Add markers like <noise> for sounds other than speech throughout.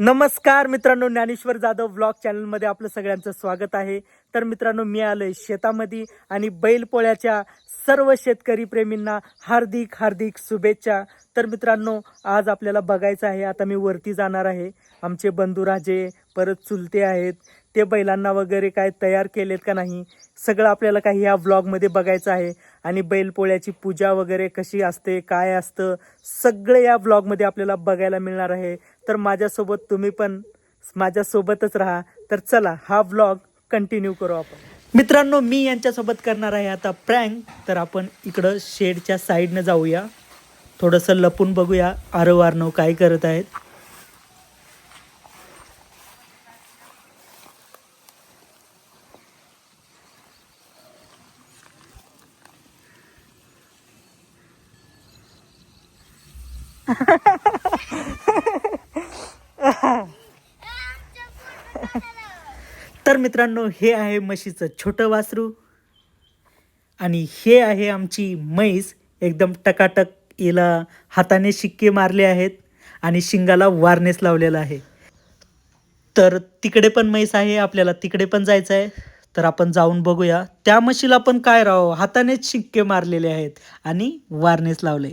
नमस्कार मित्रांनो ज्ञानेश्वर जाधव ब्लॉग चॅनलमध्ये आपलं सगळ्यांचं स्वागत आहे. तर मित्रांनो मी आलोय शेतामध्ये आणि बैलपोळ्याच्या सर्व शेतकरी प्रेमींना हार्दिक हार्दिक शुभेच्छा. तर मित्रांनो आज आपल्याला बघायचं आहे. आता मी वरती जाणार आहे. आमचे बंधुराजे परत चुलते आहेत. ते बैलांना वगैरे काय तयार केलेत का नाही सगळं आपल्याला काही ह्या ब्लॉगमध्ये बघायचं आहे. आणि बैलपोळ्याची पूजा वगैरे कशी असते काय असतं सगळं या ब्लॉगमध्ये आपल्याला बघायला मिळणार आहे. तर माझ्यासोबत तुम्ही पण माझ्यासोबतच राहा. तर चला हा ब्लॉग कंटिन्यू करू आपण. मित्रांनो मी यांच्यासोबत करणार आहे आता प्रँक तर आपण इकडं शेडच्या साईडनं जाऊया. थोडंसं लपून बघूया आरव आरनव काय करत आहेत. तर मित्रांनो हे आहे म्हशीचं छोटं वासरू आणि हे आहे आमची म्हैस. एकदम टकाटक हिला हाताने शिक्के मारले आहेत आणि शिंगाला वारनेस लावलेला आहे. तर तिकडे पण म्हैस आहे आपल्याला तिकडे पण जायचं आहे तर आपण जाऊन बघूया. त्या म्हशीला पण काय राव हातानेच शिक्के मारलेले आहेत आणि वारनेस लावले.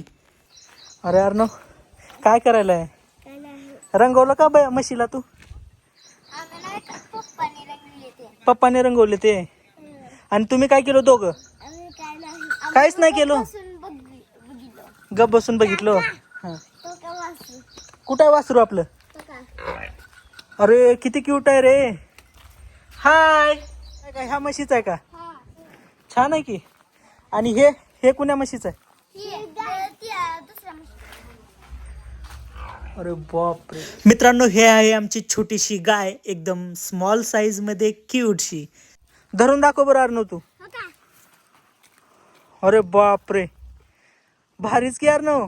अरे अरे काय करायला? आहे रंगवलं का बाय म्हशीला तू? पप्पाने रंगवले ते. आणि तुम्ही काय केलं दोघं? काहीच नाही केलं? गप बसून बघितलं? हा. कुठं आहे वासरू आपलं? अरे किती क्यूट आहे रे. हाय काय ह्या म्हशीच आहे का? छान आहे की. आणि हे हे कुण्या म्हशीच आहे? अरे बाप रे मित्रांनो हे आहे आमची छोटीशी गाय एकदम स्मॉल साईजमध्ये क्यूटशी धरून दाखव बरं अर्णव तू. अरे बाप रे भारीच की अर्णव.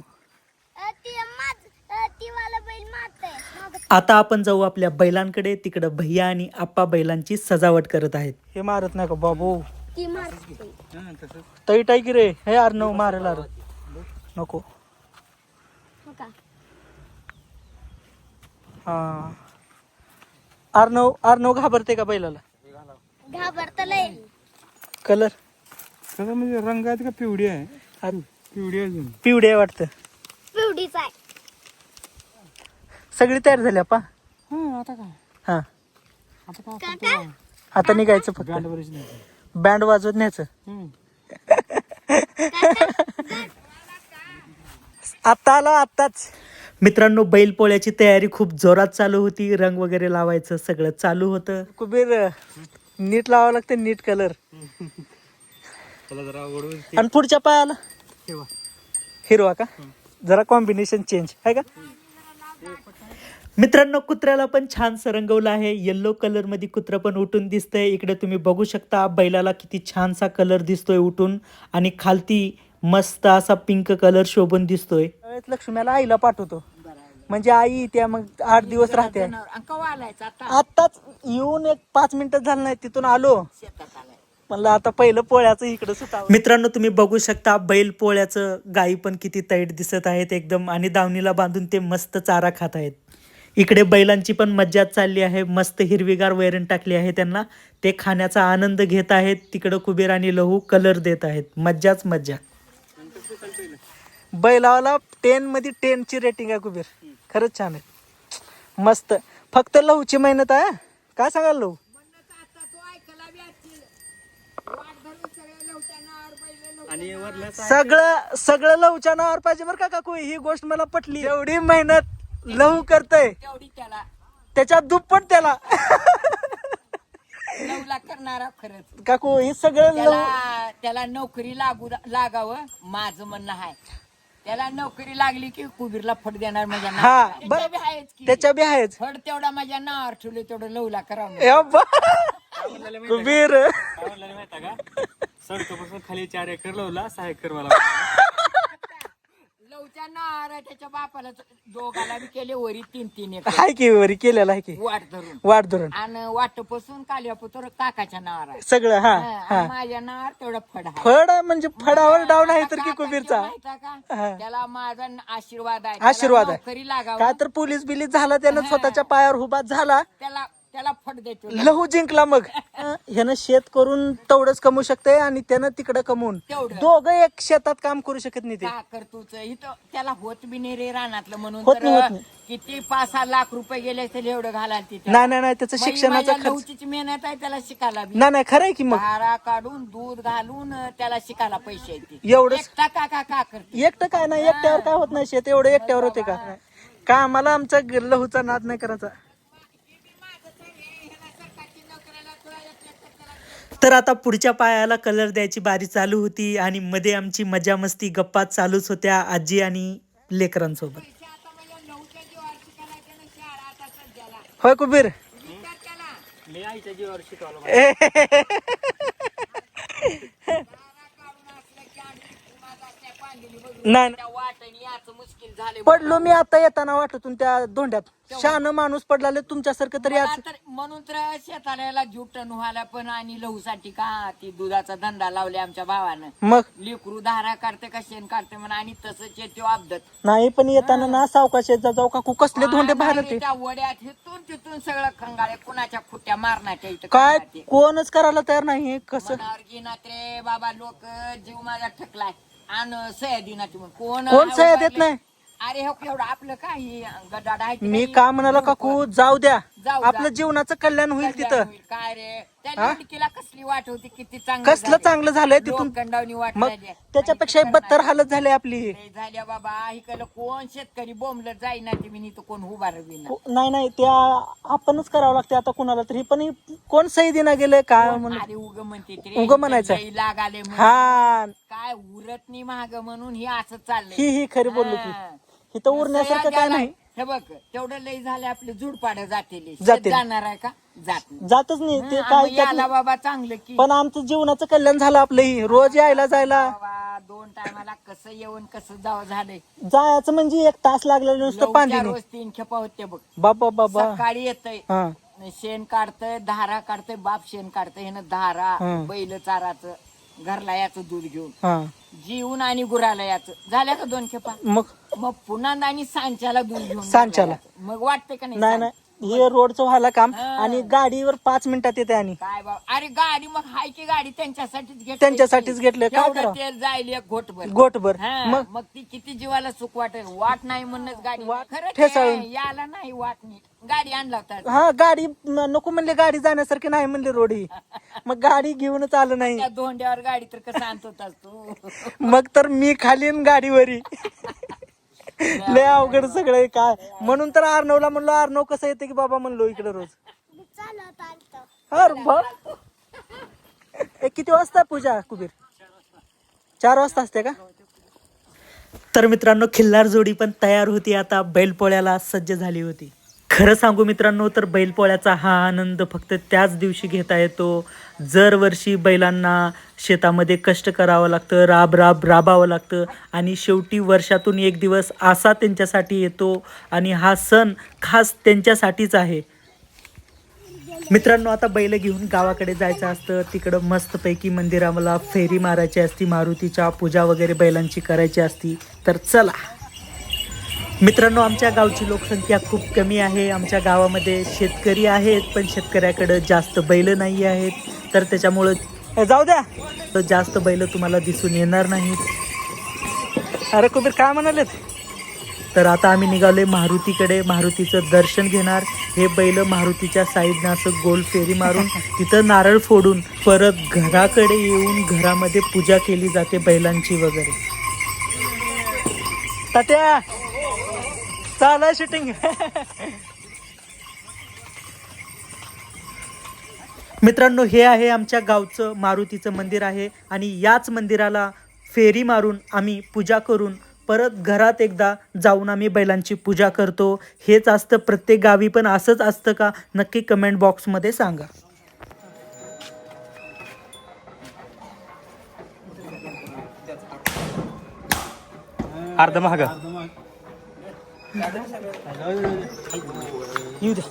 आता आपण जाऊ आपल्या बैलांकडे. तिकडं भैया आणि आप्पा बैलांची सजावट करत आहेत. हे मारत नाही का बाबू? आहे की रे? हे अर्णव मारेल अरे. नको. हा. अर्णव अर्णव घाबरते का बैलाला? घाबरतलंय. कलर कसं म्हणजे रंग आहेत का पिवडी आहे? अरे, पिवडी आहे अजून. पिवडे आहे वाटतं. पिवडीच आहे. सगळी तयार झाली आपा? हा आता काय? हा. आता काय काका आता निघायचं फक्त. गांडवरीच नाही बँड वाजवत न्यायचं. हम्म. <laughs> आता आला आत्ताच. मित्रांनो बैलपोळ्याची तयारी खूप जोरात चालू होती. रंग वगैरे लावायचं सगळं चालू होतं. कुबेर नीट लावावं लागतं नीट कलर आणि पुढच्या पायाला? हिरवा. का? जरा कॉम्बिनेशन चेंज आहे का? मित्रांनो कुत्र्याला पण छान सरंगवलं आहे. येल्लो कलरमध्ये कुत्रं पण उठून दिसतंय. इकडे तुम्ही बघू शकता बैलाला किती छानसा कलर दिसतोय उठून. आणि खालती मस्त असा पिंक कलर शोभून दिसतोय. लक्ष्म्याला आईला पाठवतो. म्हणजे आई त्या मग आठ दिवस राहते. आताच येऊन एक पाच मिनिटं झालं नाही तिथून आलो. म्हणलं आता पहिलं पोळ्याचं इकडं सुटावं. मित्रांनो तुम्ही बघू शकता बैल पोळ्याचं गायी पण किती तैट दिसत आहेत एकदम आणि दावणीला बांधून ते मस्त चारा खात आहेत. इकडे बैलांची पण मज्जा चालली आहे मस्त हिरवीगार वैरण टाकली आहे त्यांना. ते खाण्याचा आनंद घेत आहेत तिकडं कुबेर आणि लहू कलर देत आहेत. मज्जाच मज्जा. बैलावाला टेन मध्ये टेन ची रेटिंग आहे कुबेर. खरंच छान आहे. मस्त. फक्त लहूची मेहनत आहे काय सांगाल लहू? सगळं सगळं लहूच्या नावावर पाहिजे बरं का काकू ही गोष्ट मला पटली. एवढी मेहनत लहू करतय. त्याच्यात दुप्पट त्याला. <laughs> नवला करणारा खरंच काकू हे सगळं त्याला त्याला नोकरी लागू लागावं माझं म्हणणं आहे त्याला नोकरी लागली की कुबीरला फट देणार माझ्या हा. बरं. त्याच्या बी आहेच की. त्याच्या बी आहेच फट तेवढा माझ्या नावावर ठेवले तेवढं लवला करावं ए. कुबीर काय म्हणलं माहिती का <laughs> सडकापासून खाली चार एकर लावला सहा एकर मला लवच्या नार त्याच्या बापाला दोघाला बी केले वरी तीन तीन एकर. हाय की वरी केलेलं आहे की. वाट धरून. वाट धरून. आणि वाटपासून काल्यापुत्र काकाच्या आहे सगळं हा हा, माझ्या नावावर तेवढा फड फड म्हणजे फडावर डाऊन आहे तर की कुबीरचा. माहिता का? हा. त्याला माझा आशीर्वाद आहे. आशीर्वाद त्याला आहे. नोकरी लागावं. काय तर पोलीस बिलीस झाला त्यानं स्वतःच्या पायावर उभा झाला. त्याला त्याला फड देतो लहू जिंकला मग. <laughs> ह्यानं शेत करून तेवढंच कमवू शकते आणि त्यानं तिकडं कमवून. तेवढं. दोघं एक शेतात काम करू शकत नाही ते. का करतोच इथं त्याला होत बी नाही रे रानातलं म्हणून. होत नाही, होत नाही. किती पाच सहा लाख रुपये गेले असेल एवढं घालाल तिथे. नाही नाही नाही त्याचं शिक्षणाचा खर्च लवचीची मेहनत आहे त्याला शिकायला बी. नाही नाही खरंय की मग. धारा काढून दूध घालून अं, त्याला शिकायला पैसे येते एवढंच एकटा का का का करते एकटं काय नाही एकट्यावर काय होत नाही शेत? एवढं एकट्यावर होते का? का आम्हाला आमचा ग- लहूचा नाद नाही करायचा. तर आता पुढच्या पायाला कलर द्यायची बारी चालू होती आणि मध्ये आमची मजा मस्ती गप्पा चालूच होत्या आजी आणि लेकरांसोबत. होय कुबीर? मी आईच्या जीवावर शिकवलं <laughs> नाही त्या वाटणी याचं मुश्किल झाले पडलो मी आता येताना वाटतून त्या धोंड्यात. शान माणूस पडला तुमच्यासारखं तरी आज. तर म्हणून तर शेताला जुटण व्हायला पण आणि लहूसाठी का ती दुधाचा धंदा लावले आमच्या भावानं. मग? लेकरू धारा काढते का शेण काढते म्हणा आणि तसंच येते अपदत नाही पण येताना ना सावकाश येत जा जाऊ काकू कसले धोंडे बाहेर होते त्या वड्यात हिथून तिथून सगळं खंगाळे कुणाच्या खुट्ट्या मारण्याच्या इथं काय? खंगाळते. कोणच करायला तयार नाही कसं? मनावर घेणार रे बाबा लोक जीव माझा ठकलाय. आणि सह्या कोण कोण सह्या देत? नाही? अरे हो एवढं आपलं काय गडाड आहे मी का म्हणाला काकू जाऊ द्या जाऊ. आपलं जीवनाचं कल्याण होईल तिथं. काय रे त्या कसली वाट होती किती चांगलं कसलं. चांगलं झालंय तिथून लोखंडावनी वाट मग झाली. त्याच्यापेक्षा बत्तर. हालत झाली आपली लय झाल्या बाबा इकडलं कोण शेतकरी बोंबलं जाईना ते मी तो कोण उभा को- नाही नाही त्या आपणच करावं लागते आता कुणाला तरी पण हे कोण सही दिना गेले काय म्हणून अरे उग म्हणते ते उगं म्हणायचं. लई लाग आले म्हणून. हा काय उरत नाही महाग म्हणून हे असं चाललंय ही ही खरी बोललो की हा. इथं उरण्यासारखं काय नाही हे बघ तेवढं लय झाले आपले झुडपाड जातील. जाणार आहे का? जात नाही. जातच नाही. ते हं, काय याला बाबा चांगलं की. पण आमचं जीवनाचं कल्याण झालं आपलंही रोज यायला जायला. बाबा दोन टायमाला कसं येऊन कसं जावं झालंय. जायचं म्हणजे एक तास लागलेलं नुसतं पांढरी रोज तीन खेपा होते बघ. बाबा बाबा. सकाळी येतय. हा. शेण काढतय धारा काढतय बाप शेण काढतय ह्यानं धारा हं. बैल चाराचं घरला याचं दूध घेऊन. हा. जीवन आणि गुराला याचं झाल्या का दोन खेपा? मग? मग पुन्हा आणि सांच्याला दूध घेऊन सांच्याला. मग वाटतंय का नाही नाही नाही. हे रोडचं व्हायला काम. आणि गाडीवर पाच मिनिटात येते आणि. काय बाबा अरे गाडी मग हाय की गाडी त्यांच्यासाठीच घेतली. त्यांच्यासाठीच घेतलंय. काय तेवढं करावं? तेल जाईल एक घोटभर. गोटभर हा, मग? मग ती किती जीवाला सुख वाटेल? वाट नाही म्हणूनच गाडी. वाट खरं ठेचाळून. याला नाही वाट नाही. गाडी आणला होता. हा गाडी नको म्हणले गाडी जाण्यासारखी नाही म्हणले रोड. ही <laughs> मग गाडी घेऊनच आलं नाही. त्या धोंड्यावर गाडी तर कसं आणत होतास तू? मग तर मी खाली आणि गाडीवरी. <laughs> लय अवघड सगळं काय? म्हणून तर आर्नवला म्हणलो आर्नव कसं येते की बाबा म्हणलो इकडे रोज. चालत आलतो किती वाजता पूजा कुबीर? चार वाजता असते का? तर मित्रांनो खिल्लार जोडी पण तयार होती. आता बैलपोळ्याला सज्ज झाली होती. खरं सांगू मित्रांनो तर बैलपोळ्याचा हा आनंद फक्त त्याच दिवशी घेता येतो. जर वर्षी बैलांना शेतामध्ये कष्ट करावं लागतं राब राब राबावं लागतं आणि शेवटी वर्षातून एक दिवस असा त्यांच्यासाठी येतो आणि हा सण खास त्यांच्यासाठीच आहे. मित्रांनो आता बैल घेऊन गावाकडे जायचं असतं. तिकडं मस्तपैकी मंदिराला फेरी मारायची असती मारुतीच्या पूजा वगैरे बैलांची करायची असती. तर चला. मित्रांनो आमच्या गावची लोकसंख्या खूप कमी आहे. आमच्या गावामध्ये शेतकरी आहेत पण शेतकऱ्याकडं जास्त बैल नाही आहेत. तर त्याच्यामुळं जाऊ द्या. तर जास्त बैल तुम्हाला दिसून येणार नाहीत. अरे कुबीर काय म्हणालेत? तर आता आम्ही निघालोय मारुतीकडे. मारुतीचं दर्शन घेणार. हे बैल मारुतीच्या साईडनं असं गोल फेरी मारून तिथं नारळ फोडून परत घराकडे येऊन घरामध्ये पूजा केली जाते बैलांची वगैरे. तात्या! चालाय शूटिंग मित्रांनो हे आहे आमच्या गावचं मारुतीचं मंदिर आहे आणि याच मंदिराला फेरी मारून आम्ही पूजा करून परत घरात एकदा जाऊन आम्ही बैलांची पूजा करतो. हेच असतं प्रत्येक गावी पण असंच असतं का? नक्की कमेंट बॉक्समध्ये सांगा. अर्ध महागा. येऊ द्या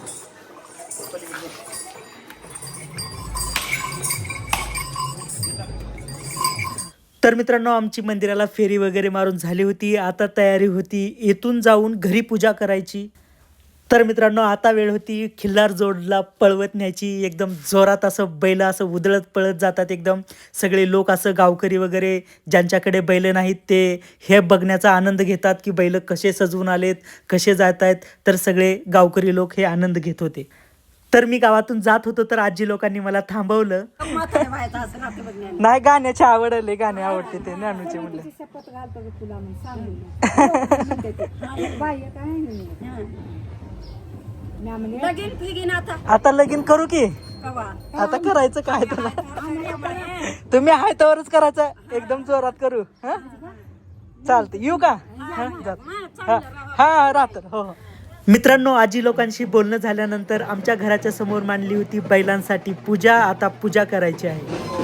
तर मित्रांनो आमची मंदिराला फेरी वगैरे मारून झाली होती. आता तयारी होती. येथून जाऊन घरी पूजा करायची. तर मित्रांनो आता वेळ होती खिल्लार जोडला पळवत न्यायची एकदम जोरात असं बैल असं उधळत पळत जातात एकदम. सगळे लोक असं गावकरी वगैरे ज्यांच्याकडे बैल नाहीत ते हे बघण्याचा आनंद घेतात की बैल कसे सजवून आलेत कसे जात आहेत तर सगळे गावकरी लोक हे आनंद घेत होते. तर मी गावातून जात होतो तर आजी लोकांनी मला थांबवलं. नाही गाण्याची आवड आले गाणे आवडते ते ज्ञानूचे म्हणलं. <laughs> लगीन फिगीन आता. आता लगीन करू की? आता करायचं काय तुला? तुम्ही आहे त्यावरच करायचं. एकदम जोरात करू. हा? चालते येऊ का? हा. हा हा राहत. हो हो. मित्रांनो आजी लोकांशी बोलणं झाल्यानंतर आमच्या घराच्या समोर मांडली होती बैलांसाठी पूजा. आता पूजा करायची आहे.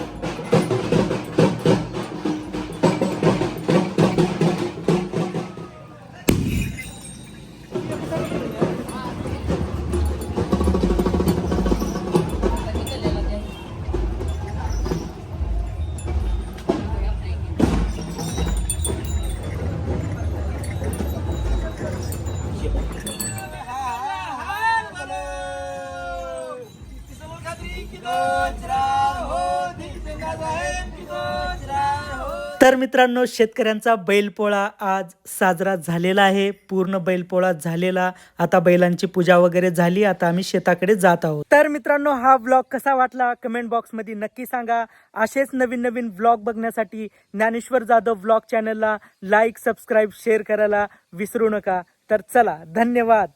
मित्रांनो शेतकऱ्यांचा बैलपोळा आज साजरा झालेला आहे. पूर्ण बैलपोळा झालेला. आता बैलांची पूजा वगैरे झाली. आता आम्ही शेताकडे जात आहोत. तर मित्रांनो हा ब्लॉग कसा वाटला? कमेंट बॉक्समध्ये नक्की सांगा. असेच नवीन नवीन ब्लॉग बघण्यासाठी ज्ञानेश्वर जाधव ब्लॉग चॅनलला लाईक सबस्क्राईब शेअर करायला विसरू नका. तर चला धन्यवाद.